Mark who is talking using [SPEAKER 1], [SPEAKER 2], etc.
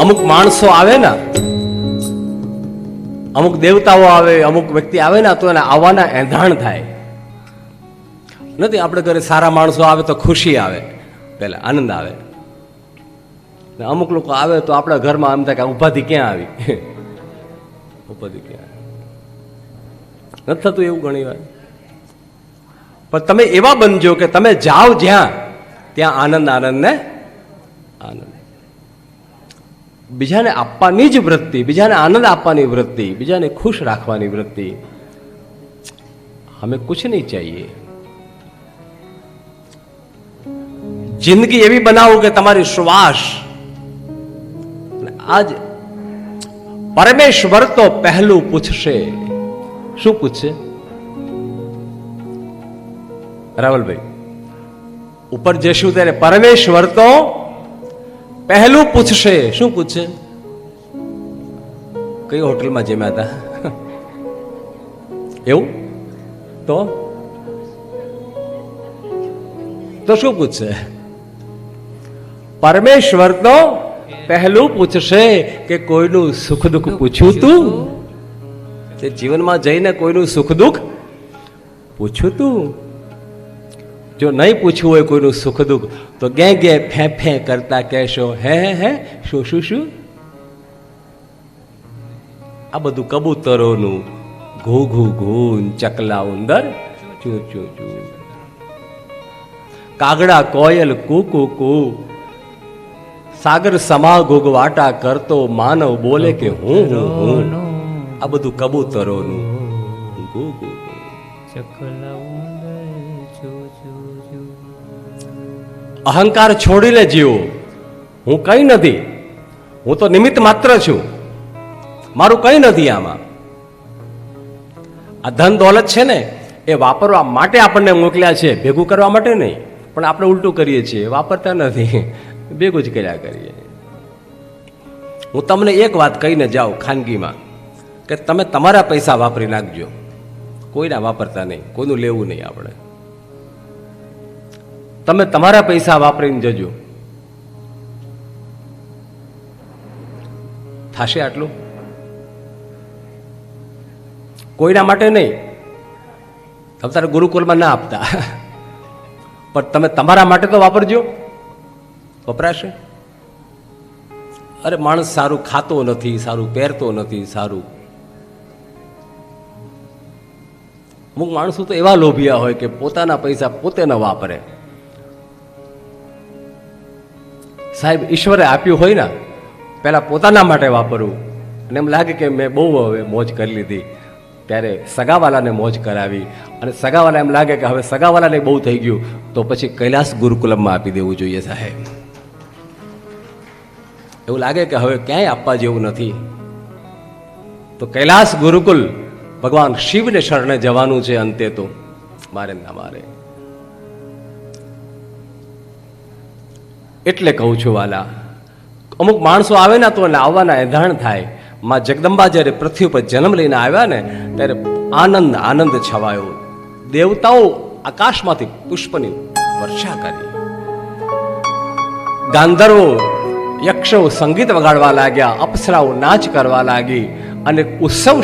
[SPEAKER 1] અમુક માણસો આવે ને, અમુક દેવતાઓ આવે, અમુક વ્યક્તિ આવે ને, તો એને આવવાના એંધાણ થાય. નથી, આપણે ઘરે સારા માણસો આવે તો ખુશી આવે, પહેલા આનંદ આવે. અમુક લોકો આવે તો આપણા ઘરમાં આમ થાય કે ઉપાધિ ક્યાં આવી? ઉપાધિ ક્યાં નથી થતું એવું ઘણી વાર. પણ તમે એવા બનજો કે તમે જાઓ જ્યાં, ત્યાં આનંદ આનંદ ને આનંદ. બીજાને આપવાની જ વૃત્તિ, બીજાને આનંદ આપવાની વૃત્તિ, બીજાને ખુશ રાખવાની વૃત્તિ. હમે કુછ નહીં ચાહીએ. જિંદગી એવી બનાવો કે તમારી શ્વાસ. આજ પરમેશ્વર તો પહેલું પૂછશે. શું પૂછશે? રાવલભાઈ, ઉપર જશું ત્યારે પરમેશ્વર તો પહેલું પૂછશે. શું પૂછશે? કઈ હોટલમાં જમ્યા હતા? એવું? તો? તો શું પૂછશે? પરમેશ્વર તો પહેલું પૂછશે કે કોઈનું સુખ દુઃખ પૂછ્યું તું? તે જીવનમાં જઈને કોઈનું સુખ દુઃખ પૂછ્યું તું? જો નહીં પૂછવું હોય કોઈનું સુખ દુઃખ, તો ગે ગે ફે ફે કરતા કહેશો, હે હે હે, શું શું શું? આ બધું કબૂતરોનું ઘૂ ઘૂ, ઘૂન ચકલા ઉંદર ચૂ ચૂ ચૂ કાગડા, કોયલ, કુ કુ કુ. સાગર સમા ગુગવાટા કરતો માનવ બોલે કે હું હું હું. આ બધું કબૂતરોનું ઘૂ ઘૂ.
[SPEAKER 2] ચકલા
[SPEAKER 1] અહંકાર છોડીને જીવો. હું કઈ નથી. હું તો નિમિત્ત માત્ર છું. મારું કઈ નથી આમાં. આ ધન દોલત છે ને, એ વાપરવા માટે આપણને મોકલ્યા છે. ભેગું કરવા માટે નહીં, પણ આપણે ઉલટું કરીએ છીએ. વાપરતા નથી. ભેગું જ કર્યા કરીએ. હું તમને એક વાત કહીને જાઉં ખાનગીમાં, કે તમે તમારા પૈસા વાપરી નાખજો. કોઈના વાપરતા નહીં. કોઈનું લેવું નહીં આપણે. તમે તમારા પૈસા વાપરીને જજો. થશે આટલું? કોઈના માટે નહીં. તમે તારે ગુરુકુલમાં ના આપતા. પણ તમે તમારા માટે તો વાપરજો. વપરાશે? અરે, માણસ સારું ખાતો નથી, સારું પહેરતો નથી, સારું. અમુક માણસો તો એવા લોભિયા હોય કે પોતાના પૈસા પોતે ન વાપરે. સાહેબ, ઈશ્વરે આપ્યું હોય ને, પહેલાં પોતાના માટે વાપરવું. અને એમ લાગે કે મેં બહુ હવે મોજ કરી લીધી. ત્યારે સગાવાલાને મોજ કરાવી. અને સગાવાલા એમ લાગે કે હવે સગાવાલાને બહુ થઈ ગયું. તો પછી કૈલાસ ગુરુકુલમમાં આપી દેવું જોઈએ સાહેબ. એવું લાગે કે હવે ક્યાંય આપવા જેવું નથી. તો કૈલાસ ગુરુકુલ ભગવાન શિવને શરણે જવાનું છે અંતે તો. મારે ના મારે. એટલે કહું છું, વાલા, અમુક માણસો આવે ને તો આવવાના એંધાણ થાય. માં જગદંબા જ્યારે પૃથ્વી ઉપર જન્મ લઈને આવ્યા ને, ત્યારે આનંદ આનંદ છવાયો. દેવતાઓ આકાશમાંથી પુષ્પની વર્ષા કરી. ગાંધર્વો યક્ષો સંગીત વગાડવા લાગ્યા, અપ્સરાઓ નાચ કરવા લાગી અને ઉત્સવ